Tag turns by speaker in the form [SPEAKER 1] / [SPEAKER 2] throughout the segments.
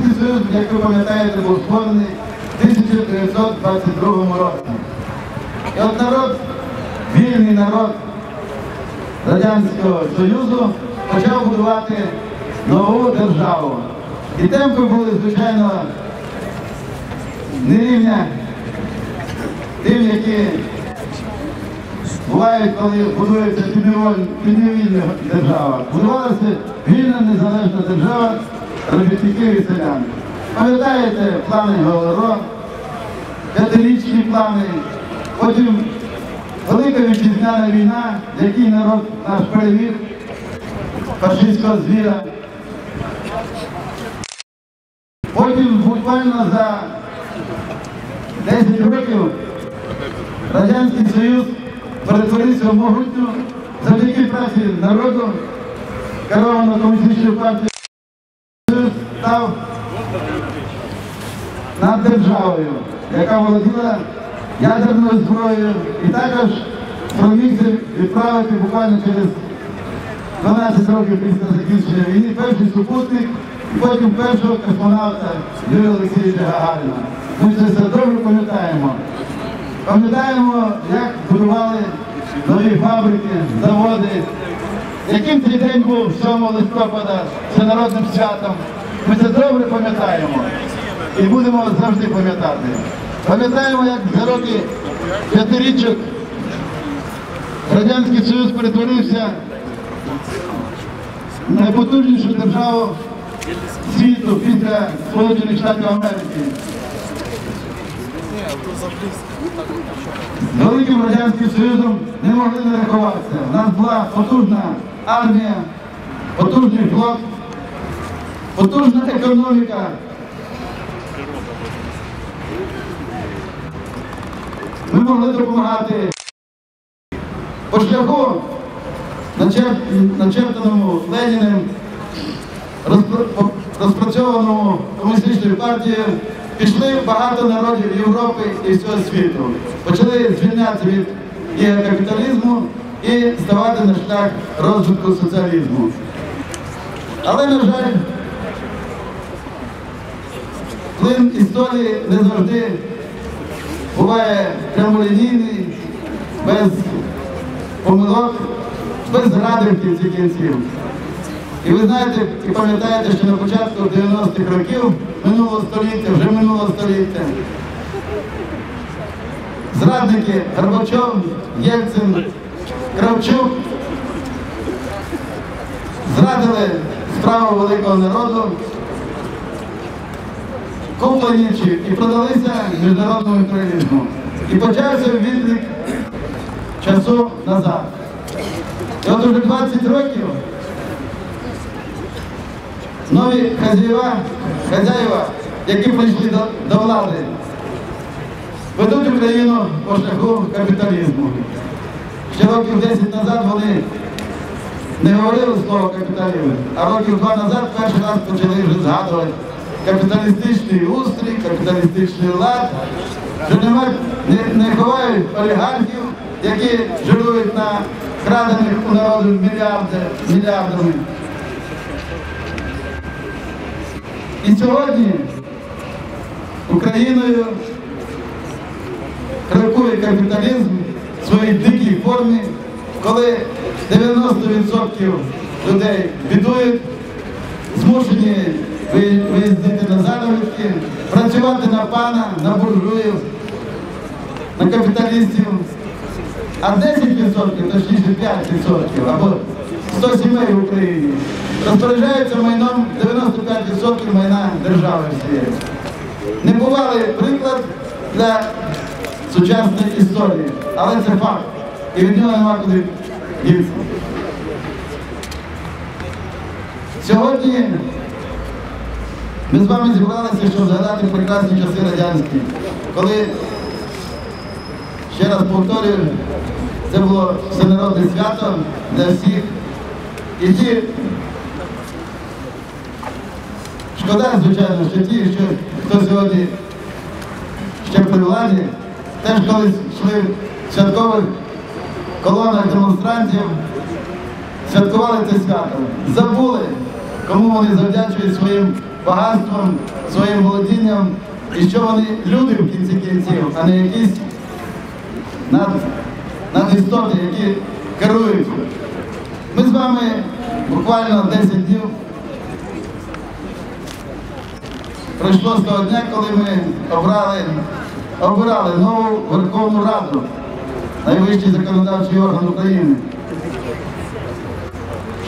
[SPEAKER 1] Радянський Союз, як ви пам'ятаєте, був створений в 1922 році. І от народ, вільний народ Радянського Союзу почав будувати нову державу. І темпи були, звичайно, не рівня тим, які бувають, коли будується підневільна держава. Будувалася вільна незалежна держава робітників і селян. Пам'ятаєте плани Голоро, п'ятирічні плани, потім Велика вітчизняна війна, який народ наш переміг фашистського звіра. Потім буквально за 10 років Радянський Союз перетворився в могутню завдяки праці народу, керовано комуністичною партією став над державою, яка володіла ядерною зброєю і також спромігся відправити буквально через 12 років після закінчення війни перший супутник і потім першого космонавта Юрія Олексійовича Гагаріна. Ми це все добре пам'ятаємо. Пам'ятаємо, як будували нові фабрики, заводи, яким цей день був 7 листопада всенародним святом. Ми це добре пам'ятаємо і будемо завжди пам'ятати. Пам'ятаємо, як за роки п'ятирічок Радянський Союз перетворився в найпотужнішу державу світу після Сполучених Штатів Америки. З Великим Радянським Союзом не могли не рахуватися. У нас була потужна армія, потужний флот, потужна економіка. Ми могли допомагати по шляху, начертаному Леніним, розпрацьованому комуністичною партією, пішли багато народів Європи і всього світу. Почали звільнятися від капіталізму і ставати на шлях розвитку соціалізму. Але, на жаль, плин історії не завжди буває прямолінійний, без помилок, без зради в кінці кінців. І ви знаєте, і пам'ятаєте, що на початку 90-х років минулого століття, вже минулого століття, зрадники Горбачов, Єльцин, Кравчук зрадили справу великого народу, куплені і продалися міжнародному імперіалізму. І почався відлік часу назад. І от уже 20 років нові хазяїва, хазяїва, які прийшли до, до влади, ведуть Україну по шляху капіталізму. Ще років 10 назад вони не говорили слово капіталізм, а років два назад перший раз почали вже згадувати капіталістичний устрій, капіталістичний лад, що немає, не, не ховають олігархів, які жирують на крадених у народу мільярди, мільярдами. І сьогодні Україною крокує капіталізм в своїй дикій формі, коли 90% людей бідують, змушені виїздити на заробітки, працювати на пана, на буржуїв, на капіталістів. А 10%, точніше 5% або 100 сімей в Україні розпоряджаються майном 95% майна держави всієї. Небувалий приклад для сучасної історії, але це факт. І від нього нема куди дітися. Сьогодні ми з вами зібралися, щоб згадати прекрасні часи радянські, коли, ще раз повторюю, це було всенародне свято для всіх. І ті, шкода, звичайно, що ті, що хто сьогодні ще при владі, теж колись йшли в святкових колонах демонстрантів, святкували це свято. Забули, кому вони завдячують своїм багатством, своїм володінням, і що вони люди в кінці кінців, а не якісь над, надістоти, які керують. Ми з вами буквально 10 днів пройшло з того дня, коли ми обрали, обирали нову Верховну Раду, найвищий законодавчий орган України.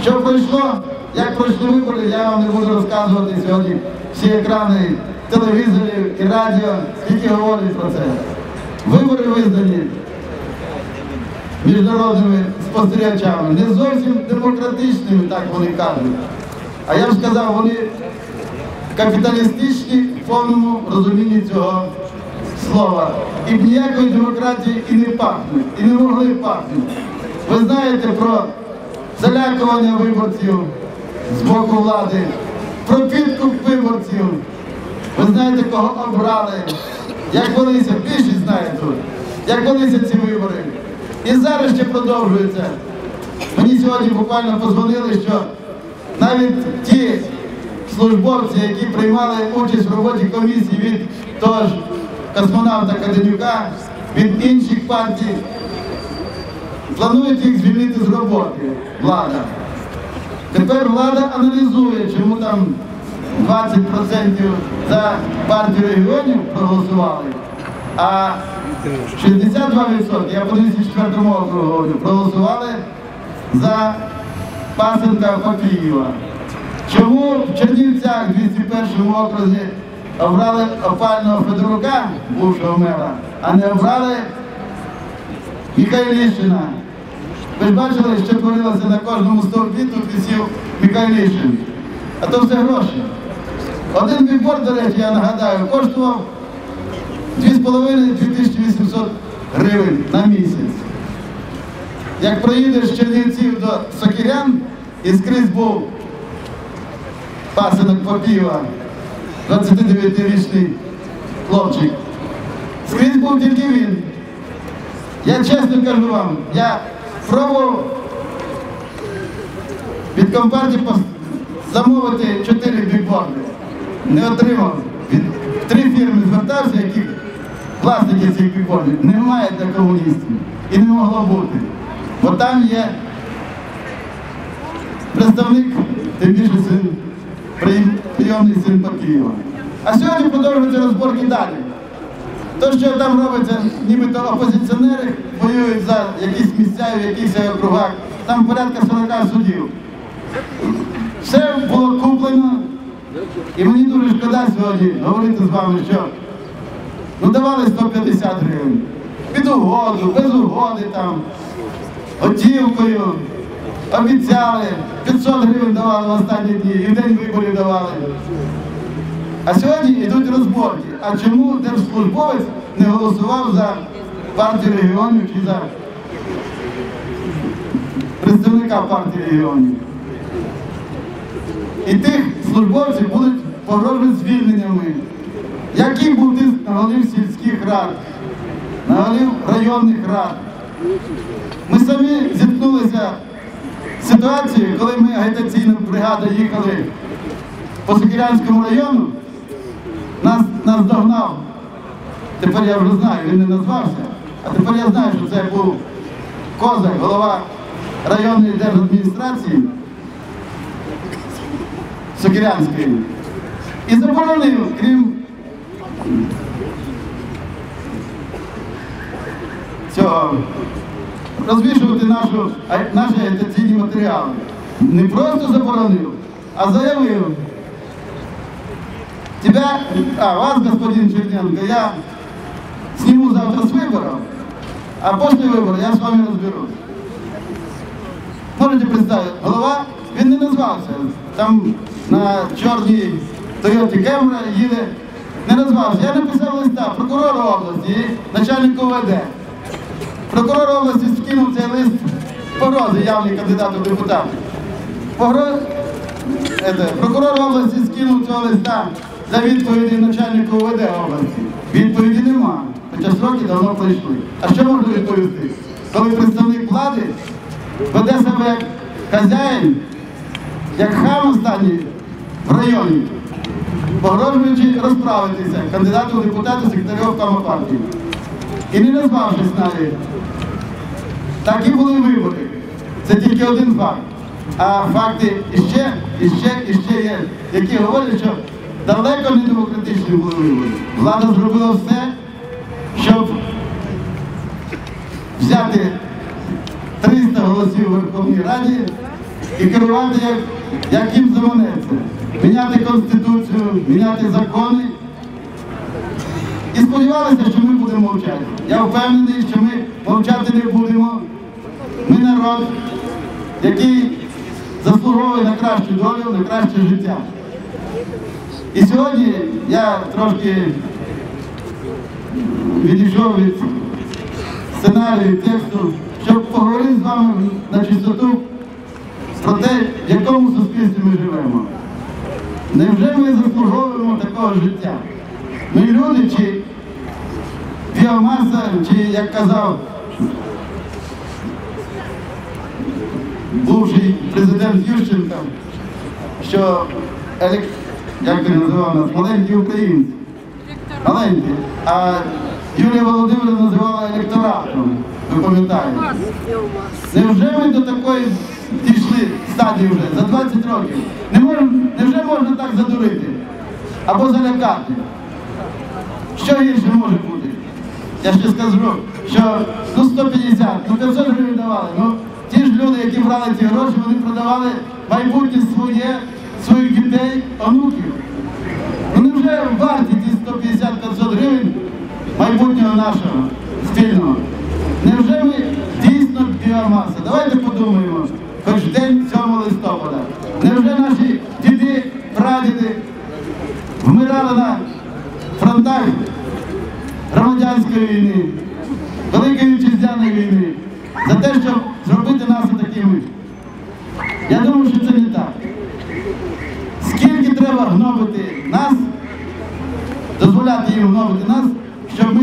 [SPEAKER 1] Що пройшло, як пройшли вибори, я вам не буду розказувати сьогодні всі екрани телевізорів і радіо, скільки говорять про це. Вибори визнані міжнародними спостерігачами, не зовсім демократичними, так вони кажуть. А я б сказав, вони капіталістичні в повному розумінні цього слова. І ніякої демократії і не пахнуть, і не могли пахнути. Ви знаєте про залякування виборців з боку влади, про підкуп виборців. Ви знаєте, кого обрали, як велися, більшість знає тут, як велися ці вибори. І зараз ще продовжується. Мені сьогодні буквально позвонили, що навіть ті службовці, які приймали участь в роботі комісії від того ж космонавта Каденюка, від інших партій, планують їх звільнити з роботи влада. Тепер влада аналізує, чому там 20% за партію регіонів проголосували, а 62%, я по 204 округу говорю, проголосували за Пасенка Папієва. Чому в Чернівцях 201 окрузі обрали опального Федорука, бувшого мера, а не обрали Михайлішина? Ви бачили, що творилося на кожному стовпі, висів А то все гроші. Один бікборд, до речі, я нагадаю, коштував 2,5-2800 гривень на місяць. Як проїдеш з Чернівців до Сокирян і скрізь був пасинок Попіва, 29-річний хлопчик. Скрізь був тільки він. Я чесно кажу вам, я пробував від компартії пос- замовити 4 бікборди. Не отримав. Від три фірми звертався, які власники цих бікбордів. Немає для комуністів. І не могло бути. Бо там є представник, тим більше син, прийомний син Пакієва. А сьогодні продовжуються розборки далі. То, що там робиться, нібито опозиціонери воюють за якісь місця в якихось округах, там порядка 40 судів. Все було куплено. І мені дуже шкода сьогодні говорити з вами, що ну давали 150 гривень. Під угоду, без угоди там, готівкою, обіцяли, 500 гривень давали в останні дні, і в день виборів давали. А сьогодні йдуть розборки. А чому держслужбовець не голосував за партію регіонів чи за представника партії регіонів? І тих службовців будуть погрожувати звільненнями. Який був тиск на голів сільських рад, на голів районних рад? Ми самі зіткнулися з ситуацією, коли ми агітаційна бригада їхали по Сокирянському району, нас, нас догнав. Тепер я вже знаю, він не назвався, а тепер я знаю, що це був Козак, голова районної держадміністрації Сокирянської. І заборонив, крім цього, розвішувати нашу, а- наші агітаційні матеріали. Не просто заборонив, а заявив. Тебя, а вас, господин Черненко, я сниму завтра с выборов, а после выборов я с вами разберусь. Можете представити, голова, він не назвався. Там на чорній Тойоті Кемра їде, не назвався. Я написав листа прокурору області начальнику ОВД. Прокурор області скинув цей лист погрози, явний кандидат у депутати. Погроз... Прокурор області скинув цього листа за відповіді начальнику ОВД області. Відповіді нема, хоча сроки давно пройшли. А що можна відповісти? Коли представник влади веде себе як хазяїн, як хам останній в районі, погрожуючи розправитися кандидату в депутати секретарю партії. І не назвавшись навіть. Такі були вибори. Це тільки один факт. А факти іще, іще, іще є, які говорять, що далеко не демократичні були вибори. Влада зробила все, щоб взяти 300 голосів у Верховній Раді і керувати, як, як їм заманеться. Міняти Конституцію, міняти закони. І сподівалися, що ми будемо мовчати. Я впевнений, що ми мовчати не будемо. Ми народ, який заслуговує на кращу долю, на краще життя. І сьогодні я трошки відійшов від сценарію, тексту, щоб поговорити з вами на чистоту про те, в якому суспільстві ми живемо. Невже ми заслуговуємо такого життя? Ми люди чи біомаса, чи як казав бувший президент Ющенко, що як він називав нас, маленькі українці. Маленькі. А Юлія Володимирівна називала електоратом, ви пам'ятаєте. Невже ми до такої дійшли стадії вже за 20 років? Не можемо, невже можна так задурити? Або залякати? Що гірше може бути? Я ще скажу, що ну 150, ну 500 гривень давали. Ну ті ж люди, які брали ці гроші, вони продавали майбутнє своє, своїх дітей, онуків. Ну невже варті ті 150-500 гривень майбутнього нашого спільного? Невже ми дійсно біомаса? Давайте подумаємо, хоч день 7 листопада. Невже наші діди, прадіди вмирали на фронтах громадянської війни, Великої вітчизняної війни, за те, щоб зробити нас такими. Я думаю, що це не так. Скільки треба гнобити нас, дозволяти їм гнобити нас, щоб ми